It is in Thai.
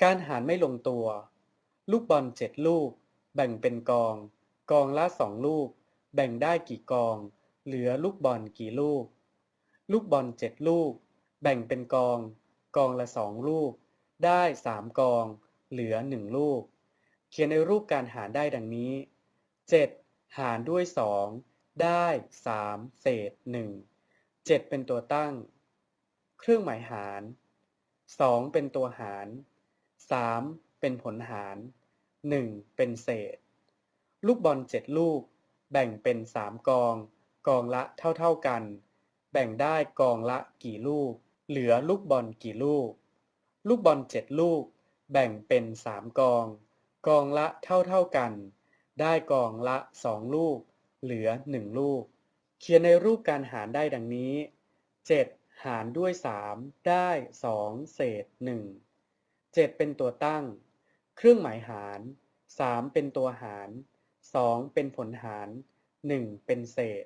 การหารไม่ลงตัว ลูกบอลเจ็ดลูก แบ่งเป็นกอง กองละสองลูก แบ่งได้กี่กอง เหลือลูกบอลกี่ลูก ลูกบอลเจ็ดลูก แบ่งเป็นกอง กองละสองลูก ได้สามกอง เหลือหนึ่งลูก เขียนในรูปการหารได้ดังนี้เจ็ดหารด้วยสองได้สามเศษหนึ่งเจ็ดเป็นตัวตั้ง เครื่องหมายหารสองเป็นตัวหาร สามเป็นผลหารหนึ่งเป็นเศษ ลูกบอลเจ็ดลูก แบ่งเป็นสามกอง กองละเท่าๆกัน แบ่งได้กองละกี่ลูก เหลือลูกบอลกี่ลูก ลูกบอลเจ็ดลูก แบ่งเป็นสามกอง กองละเท่าๆกัน ได้กองละสองลูก เหลือหนึ่งลูก เขียนในรูปการหารได้ดังนี้เจ็ดหารด้วยสามได้สองเศษห 7เจ็ดเป็นตัวตั้ง เครื่องหมายหารสามเป็นตัวหารสองเป็นผลหารหนึ่งเป็นเศษ